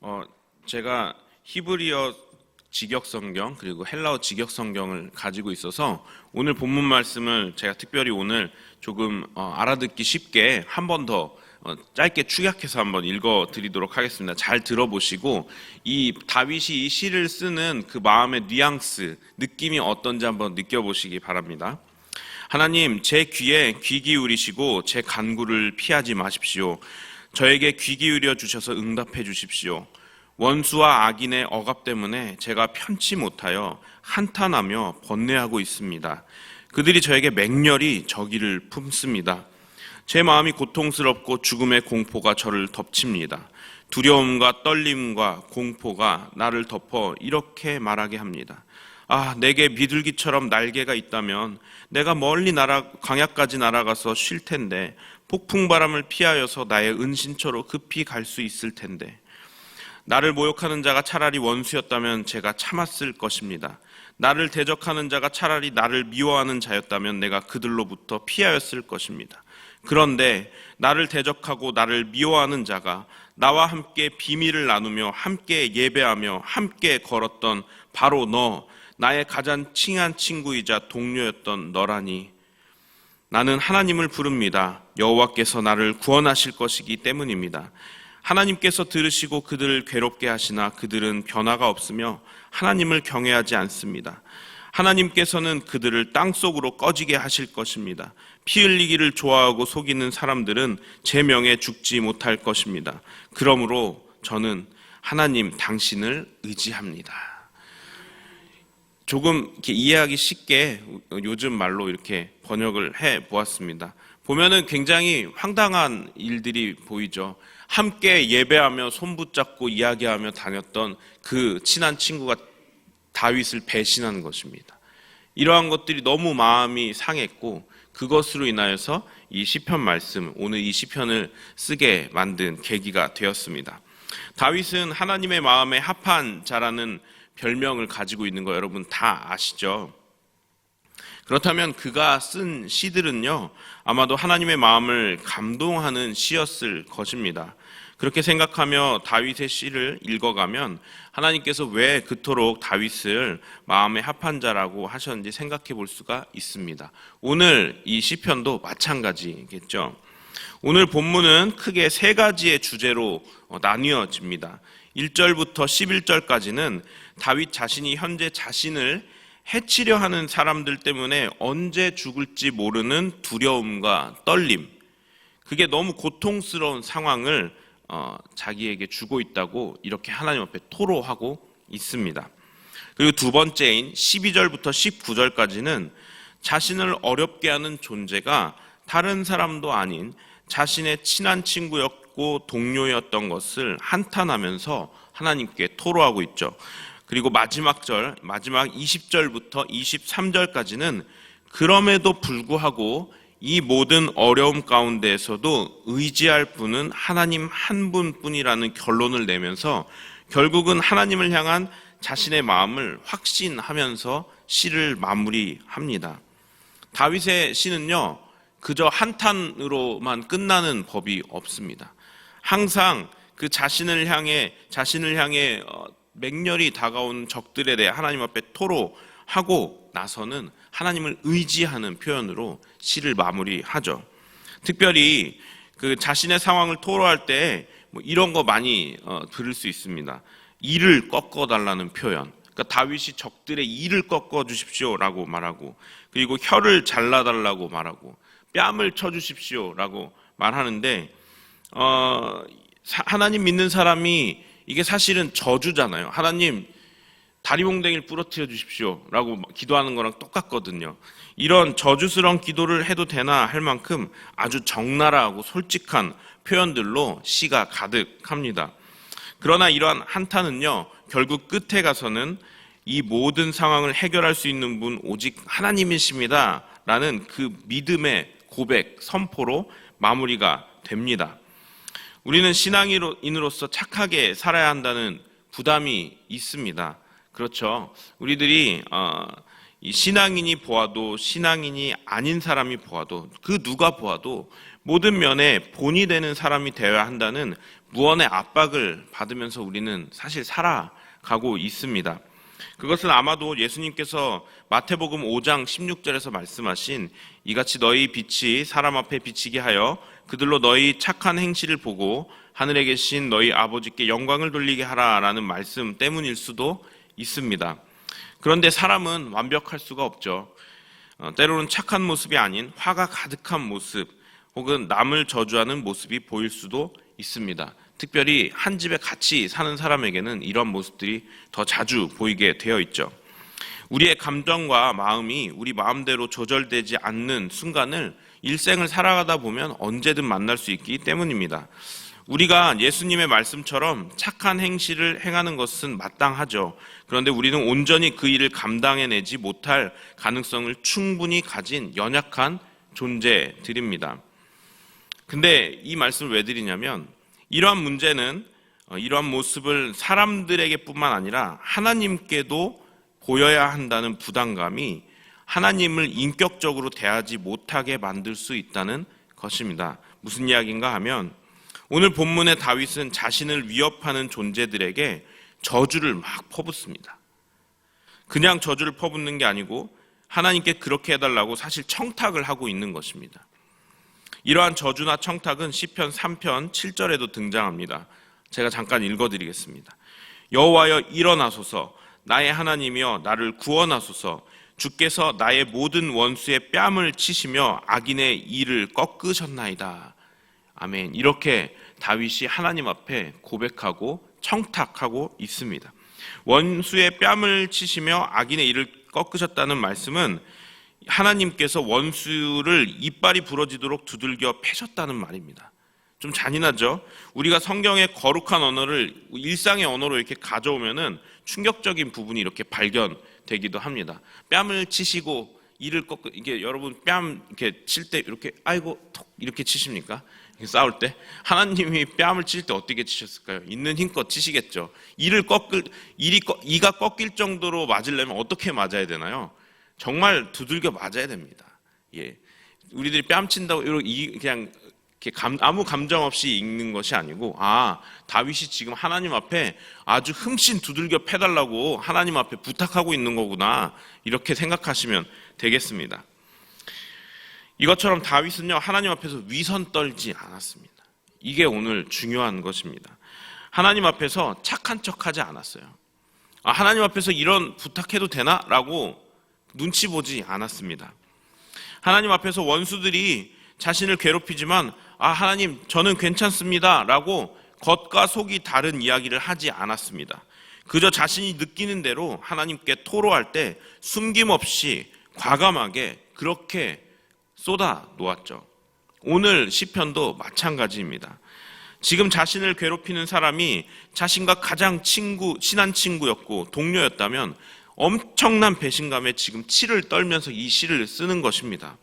어, 제가 히브리어 직역 성경 그리고 헬라어 직역 성경을 가지고 있어서 오늘 본문 말씀을 제가 특별히 오늘 조금 어, 알아듣기 쉽게 한 번 더 어, 짧게 축약해서 한번 읽어 드리도록 하겠습니다. 잘 들어보시고 이 다윗이 이 시를 쓰는 그 마음의 뉘앙스, 느낌이 어떤지 한번 느껴보시기 바랍니다. 하나님, 제 귀에 귀 기울이시고 제 간구를 피하지 마십시오. 저에게 귀 기울여 주셔서 응답해 주십시오. 원수와 악인의 억압 때문에 제가 편치 못하여 한탄하며 번뇌하고 있습니다. 그들이 저에게 맹렬히 저기를 품습니다. 제 마음이 고통스럽고 죽음의 공포가 저를 덮칩니다. 두려움과 떨림과 공포가 나를 덮어 이렇게 말하게 합니다. 아, 내게 비둘기처럼 날개가 있다면 내가 멀리 날아 광야까지 날아가서 쉴 텐데 폭풍 바람을 피하여서 나의 은신처로 급히 갈 수 있을 텐데 나를 모욕하는 자가 차라리 원수였다면 제가 참았을 것입니다. 나를 대적하는 자가 차라리 나를 미워하는 자였다면 내가 그들로부터 피하였을 것입니다. 그런데 나를 대적하고 나를 미워하는 자가 나와 함께 비밀을 나누며 함께 예배하며 함께 걸었던 바로 너, 나의 가장 친한 친구이자 동료였던 너라니. 나는 하나님을 부릅니다. 여호와께서 나를 구원하실 것이기 때문입니다. 하나님께서 들으시고 그들을 괴롭게 하시나 그들은 변화가 없으며 하나님을 경외하지 않습니다. 하나님께서는 그들을 땅 속으로 꺼지게 하실 것입니다. 피 흘리기를 좋아하고 속이는 사람들은 제 명에 죽지 못할 것입니다. 그러므로 저는 하나님 당신을 의지합니다. 조금 이렇게 이해하기 쉽게 요즘 말로 이렇게 번역을 해 보았습니다. 보면은 굉장히 황당한 일들이 보이죠. 함께 예배하며 손 붙잡고 이야기하며 다녔던 그 친한 친구가 다윗을 배신하는 것입니다. 이러한 것들이 너무 마음이 상했고 그것으로 인하여서 이 시편 말씀 오늘 이 시편을 쓰게 만든 계기가 되었습니다. 다윗은 하나님의 마음에 합한 자라는 별명을 가지고 있는 거 여러분 다 아시죠? 그렇다면 그가 쓴 시들은요, 아마도 하나님의 마음을 감동하는 시였을 것입니다. 그렇게 생각하며 다윗의 시를 읽어가면 하나님께서 왜 그토록 다윗을 마음에 합한 자라고 하셨는지 생각해 볼 수가 있습니다. 오늘 이 시편도 마찬가지겠죠. 오늘 본문은 크게 세 가지의 주제로 어, 나뉘어집니다. 1절부터 11절까지는 다윗 자신이 현재 자신을 해치려 하는 사람들 때문에 언제 죽을지 모르는 두려움과 떨림, 그게 너무 고통스러운 상황을 어, 자기에게 주고 있다고 이렇게 하나님 앞에 토로하고 있습니다. 그리고 두 번째인 12절부터 19절까지는 자신을 어렵게 하는 존재가 다른 사람도 아닌 자신의 친한 친구였고 동료였던 것을 한탄하면서 하나님께 토로하고 있죠. 그리고 마지막 절, 마지막 20절부터 23절까지는 그럼에도 불구하고 이 모든 어려움 가운데에서도 의지할 분은 하나님 한 분뿐이라는 결론을 내면서 결국은 하나님을 향한 자신의 마음을 확신하면서 시를 마무리합니다. 다윗의 시는요, 그저 한탄으로만 끝나는 법이 없습니다. 항상 그 자신을 향해, 자신을 향해 어, 맹렬히 다가온 적들에 대해 하나님 앞에 토로하고 나서는 하나님을 의지하는 표현으로 시를 마무리하죠. 특별히 그 자신의 상황을 토로할 때 뭐 이런 거 많이 어, 들을 수 있습니다. 이를 꺾어 달라는 표현. 그러니까 다윗이 적들의 이를 꺾어 주십시오라고 말하고 그리고 혀를 잘라 달라고 말하고 뺨을 쳐 주십시오라고 말하는데 어, 하나님 믿는 사람이 이게 사실은 저주잖아요. 하나님 다리몽댕이를 부러뜨려 주십시오라고 기도하는 거랑 똑같거든요. 이런 저주스러운 기도를 해도 되나 할 만큼 아주 적나라하고 솔직한 표현들로 시가 가득합니다. 그러나 이러한 한탄은요, 결국 끝에 가서는 이 모든 상황을 해결할 수 있는 분 오직 하나님이십니다. 라는 그 믿음의 고백, 선포로 마무리가 됩니다. 우리는 신앙인으로서 착하게 살아야 한다는 부담이 있습니다. 그렇죠. 우리들이 어, 이 신앙인이 보아도 신앙인이 아닌 사람이 보아도 그 누가 보아도 모든 면에 본이 되는 사람이 되어야 한다는 무언의 압박을 받으면서 우리는 사실 살아가고 있습니다. 그것은 아마도 예수님께서 마태복음 5장 16절에서 말씀하신 이같이 너희 빛이 사람 앞에 비치게 하여 그들로 너희 착한 행실을 보고 하늘에 계신 너희 아버지께 영광을 돌리게 하라라는 말씀 때문일 수도 있습니다. 그런데 사람은 완벽할 수가 없죠. 어, 때로는 착한 모습이 아닌 화가 가득한 모습 혹은 남을 저주하는 모습이 보일 수도 있습니다. 특별히 한 집에 같이 사는 사람에게는 이런 모습들이 더 자주 보이게 되어 있죠. 우리의 감정과 마음이 우리 마음대로 조절되지 않는 순간을 일생을 살아가다 보면 언제든 만날 수 있기 때문입니다. 우리가 예수님의 말씀처럼 착한 행실을 행하는 것은 마땅하죠. 그런데 우리는 온전히 그 일을 감당해내지 못할 가능성을 충분히 가진 연약한 존재들입니다. 근데 이 말씀을 왜 드리냐면 이러한 문제는 어, 이러한 모습을 사람들에게뿐만 아니라 하나님께도 보여야 한다는 부담감이 하나님을 인격적으로 대하지 못하게 만들 수 있다는 것입니다. 무슨 이야기인가 하면 오늘 본문의 다윗은 자신을 위협하는 존재들에게 저주를 막 퍼붓습니다. 그냥 저주를 퍼붓는 게 아니고 하나님께 그렇게 해달라고 사실 청탁을 하고 있는 것입니다. 이러한 저주나 청탁은 시편 3편 7절에도 등장합니다. 제가 잠깐 읽어드리겠습니다. 여호와여 일어나소서 나의 하나님이여 나를 구원하소서 주께서 나의 모든 원수의 뺨을 치시며 악인의 이를 꺾으셨나이다. 아멘. 이렇게 다윗이 하나님 앞에 고백하고 청탁하고 있습니다. 원수의 뺨을 치시며 악인의 이를 꺾으셨다는 말씀은 하나님께서 원수를 이빨이 부러지도록 두들겨 패셨다는 말입니다. 좀 잔인하죠? 우리가 성경의 거룩한 언어를 일상의 언어로 이렇게 가져오면은 충격적인 부분이 이렇게 발견되기도 합니다. 뺨을 치시고 이를 꺾 이게 여러분 뺨 이렇게 칠 때 이렇게 아이고 톡 이렇게 치십니까? 싸울 때 하나님이 뺨을 칠 때 어떻게 치셨을까요? 있는 힘껏 치시겠죠. 이를 꺾을 이리 꺾, 이가 꺾일 정도로 맞으려면 어떻게 맞아야 되나요? 정말 두들겨 맞아야 됩니다. 예, 우리들이 뺨 친다고 이렇게 그냥 감, 아무 감정 없이 읽는 것이 아니고 아 다윗이 지금 하나님 앞에 아주 흠씬 두들겨 패달라고 하나님 앞에 부탁하고 있는 거구나 이렇게 생각하시면 되겠습니다. 이것처럼 다윗은요 하나님 앞에서 위선 떨지 않았습니다. 이게 오늘 중요한 것입니다. 하나님 앞에서 착한 척하지 않았어요. 아, 하나님 앞에서 이런 부탁해도 되나라고 눈치 보지 않았습니다. 하나님 앞에서 원수들이 자신을 괴롭히지만 아 하나님 저는 괜찮습니다라고 겉과 속이 다른 이야기를 하지 않았습니다. 그저 자신이 느끼는 대로 하나님께 토로할 때 숨김없이 과감하게 그렇게 쏟아 놓았죠. 오늘 시편도 마찬가지입니다. 지금 자신을 괴롭히는 사람이 자신과 가장 친구, 친한 친구였고 동료였다면 엄청난 배신감에 지금 치를 떨면서 이 시를 쓰는 것입니다.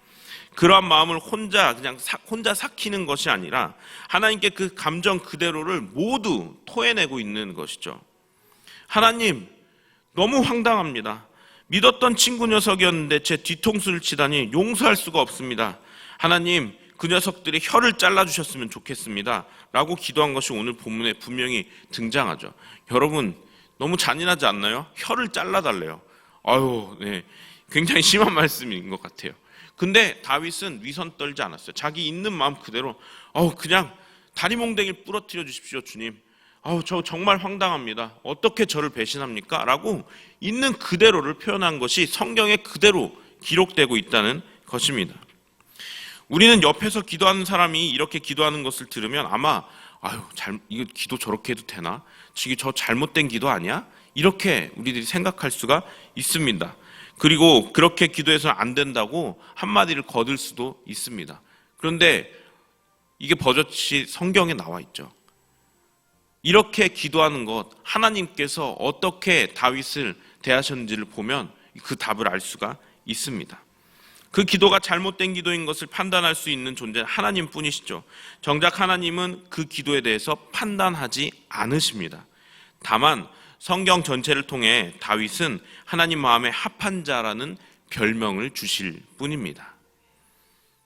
그러한 마음을 혼자 그냥 사, 혼자 삭히는 것이 아니라 하나님께 그 감정 그대로를 모두 토해내고 있는 것이죠. 하나님, 너무 황당합니다. 믿었던 친구 녀석이었는데 제 뒤통수를 치다니 용서할 수가 없습니다. 하나님, 그 녀석들이 혀를 잘라주셨으면 좋겠습니다. 라고 기도한 것이 오늘 본문에 분명히 등장하죠. 여러분, 너무 잔인하지 않나요? 혀를 잘라달래요. 아유, 네. 굉장히 심한 말씀인 것 같아요. 근데 다윗은 위선 떨지 않았어요. 자기 있는 마음 그대로, 어 그냥 다리 몽댕이 부러뜨려 주십시오, 주님. 아우, 저 정말 황당합니다. 어떻게 저를 배신합니까? 라고 있는 그대로를 표현한 것이 성경에 그대로 기록되고 있다는 것입니다. 우리는 옆에서 기도하는 사람이 이렇게 기도하는 것을 들으면 아마 아유, 잘, 이거 기도 저렇게 해도 되나? 지금 저 잘못된 기도 아니야? 이렇게 우리들이 생각할 수가 있습니다. 그리고 그렇게 기도해서는 안 된다고 한마디를 거들 수도 있습니다. 그런데 이게 버젓이 성경에 나와 있죠. 이렇게 기도하는 것, 하나님께서 어떻게 다윗을 대하셨는지를 보면 그 답을 알 수가 있습니다. 그 기도가 잘못된 기도인 것을 판단할 수 있는 존재는 하나님 뿐이시죠. 정작 하나님은 그 기도에 대해서 판단하지 않으십니다. 다만 성경 전체를 통해 다윗은 하나님 마음에 합한 자라는 별명을 주실 뿐입니다.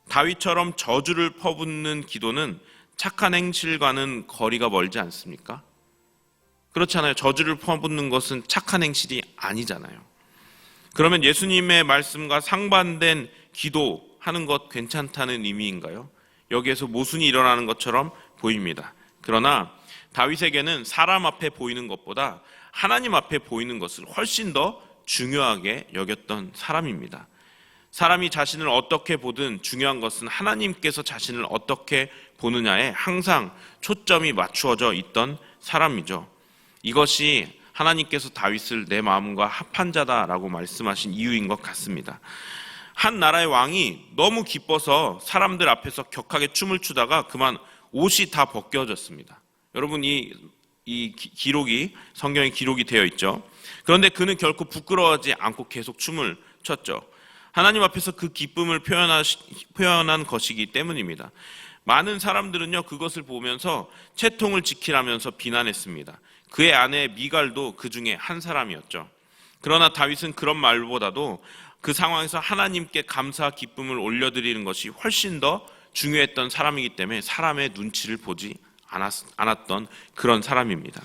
다윗처럼 저주를 퍼붓는 기도는 착한 행실과는 거리가 멀지 않습니까? 그렇잖아요. 저주를 퍼붓는 것은 착한 행실이 아니잖아요. 그러면 예수님의 말씀과 상반된 기도하는 것 괜찮다는 의미인가요? 여기에서 모순이 일어나는 것처럼 보입니다. 그러나 다윗에게는 사람 앞에 보이는 것보다 하나님 앞에 보이는 것을 훨씬 더 중요하게 여겼던 사람입니다. 사람이 자신을 어떻게 보든 중요한 것은 하나님께서 자신을 어떻게 보느냐에 항상 초점이 맞추어져 있던 사람이죠. 이것이 하나님께서 다윗을 내 마음과 합한 자다라고 말씀하신 이유인 것 같습니다. 한 나라의 왕이 너무 기뻐서 사람들 앞에서 격하게 춤을 추다가 그만 옷이 다 벗겨졌습니다. 여러분 이, 이 기- 기록이 성경에 기록이 되어 있죠. 그런데 그는 결코 부끄러워하지 않고 계속 춤을 췄죠. 하나님 앞에서 그 기쁨을 표현하, 표현한 것이기 때문입니다. 많은 사람들은요 그것을 보면서 채통을 지키라면서 비난했습니다. 그의 아내 미갈도 그 중에 한 사람이었죠. 그러나 다윗은 그런 말보다도 그 상황에서 하나님께 감사 기쁨을 올려드리는 것이 훨씬 더 중요했던 사람이기 때문에 사람의 눈치를 보지 않았, 않았던 그런 사람입니다.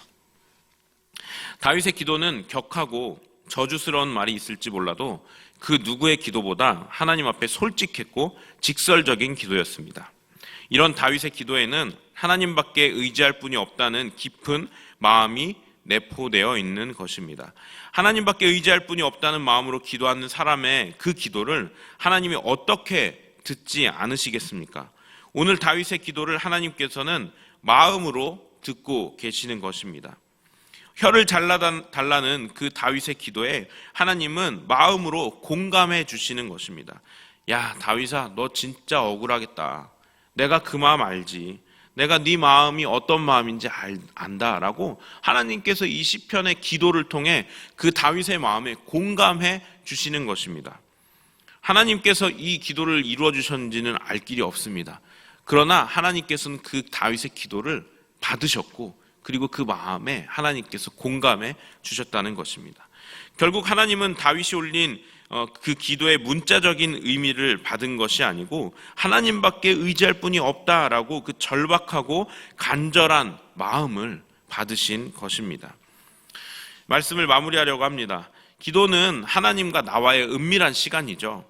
다윗의 기도는 격하고 저주스러운 말이 있을지 몰라도 그 누구의 기도보다 하나님 앞에 솔직했고 직설적인 기도였습니다. 이런 다윗의 기도에는 하나님밖에 의지할 분이 없다는 깊은 마음이 내포되어 있는 것입니다. 하나님밖에 의지할 분이 없다는 마음으로 기도하는 사람의 그 기도를 하나님이 어떻게 듣지 않으시겠습니까? 오늘 다윗의 기도를 하나님께서는 마음으로 듣고 계시는 것입니다. 혀를 잘라달라는 그 다윗의 기도에 하나님은 마음으로 공감해 주시는 것입니다. 야, 다윗아, 너 진짜 억울하겠다. 내가 그 마음 알지. 내가 네 마음이 어떤 마음인지 알, 안다라고 하나님께서 이 시편의 기도를 통해 그 다윗의 마음에 공감해 주시는 것입니다. 하나님께서 이 기도를 이루어 주셨는지는 알 길이 없습니다. 그러나 하나님께서는 그 다윗의 기도를 받으셨고 그리고 그 마음에 하나님께서 공감해 주셨다는 것입니다. 결국 하나님은 다윗이 올린 어, 그 기도의 문자적인 의미를 받은 것이 아니고 하나님밖에 의지할 분이 없다라고 그 절박하고 간절한 마음을 받으신 것입니다. 말씀을 마무리하려고 합니다. 기도는 하나님과 나와의 은밀한 시간이죠.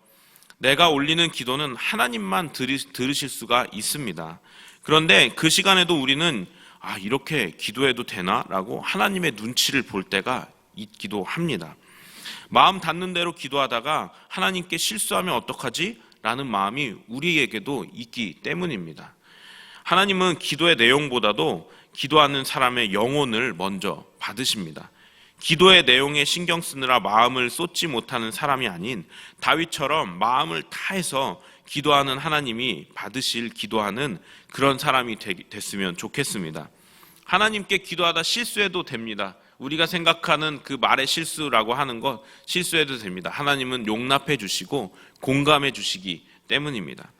내가 올리는 기도는 하나님만 들으실 수가 있습니다. 그런데 그 시간에도 우리는 아, 이렇게 기도해도 되나? 라고 하나님의 눈치를 볼 때가 있기도 합니다. 마음 닿는 대로 기도하다가 하나님께 실수하면 어떡하지? 라는 마음이 우리에게도 있기 때문입니다. 하나님은 기도의 내용보다도 기도하는 사람의 영혼을 먼저 받으십니다. 기도의 내용에 신경 쓰느라 마음을 쏟지 못하는 사람이 아닌 다윗처럼 마음을 다해서 기도하는 하나님이 받으실 기도하는 그런 사람이 됐으면 좋겠습니다. 하나님께 기도하다 실수해도 됩니다. 우리가 생각하는 그 말의 실수라고 하는 것 실수해도 됩니다. 하나님은 용납해 주시고 공감해 주시기 때문입니다.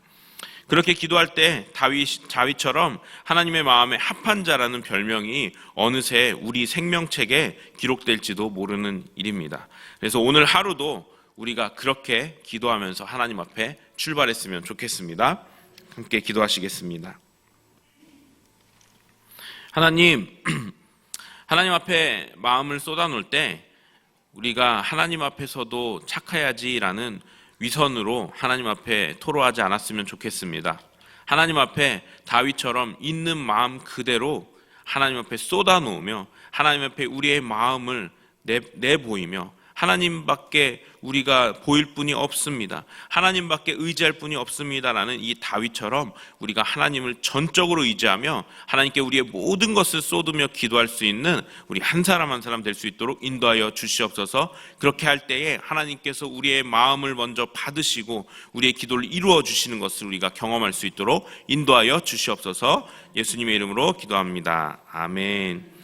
그렇게 기도할 때 다윗 자위처럼 하나님의 마음에 합한 자라는 별명이 어느새 우리 생명책에 기록될지도 모르는 일입니다. 그래서 오늘 하루도 우리가 그렇게 기도하면서 하나님 앞에 출발했으면 좋겠습니다. 함께 기도하시겠습니다. 하나님, 하나님 앞에 마음을 쏟아놓을 때 우리가 하나님 앞에서도 착해야지라는 위선으로 하나님 앞에 토로하지 않았으면 좋겠습니다. 하나님 앞에 다윗처럼 있는 마음 그대로 하나님 앞에 쏟아놓으며 하나님 앞에 우리의 마음을 내, 내보이며 하나님밖에 우리가 보일 분이 없습니다. 하나님밖에 의지할 분이 없습니다라는 이 다윗처럼 우리가 하나님을 전적으로 의지하며 하나님께 우리의 모든 것을 쏟으며 기도할 수 있는 우리 한 사람 한 사람 될 수 있도록 인도하여 주시옵소서. 그렇게 할 때에 하나님께서 우리의 마음을 먼저 받으시고 우리의 기도를 이루어 주시는 것을 우리가 경험할 수 있도록 인도하여 주시옵소서. 예수님의 이름으로 기도합니다. 아멘.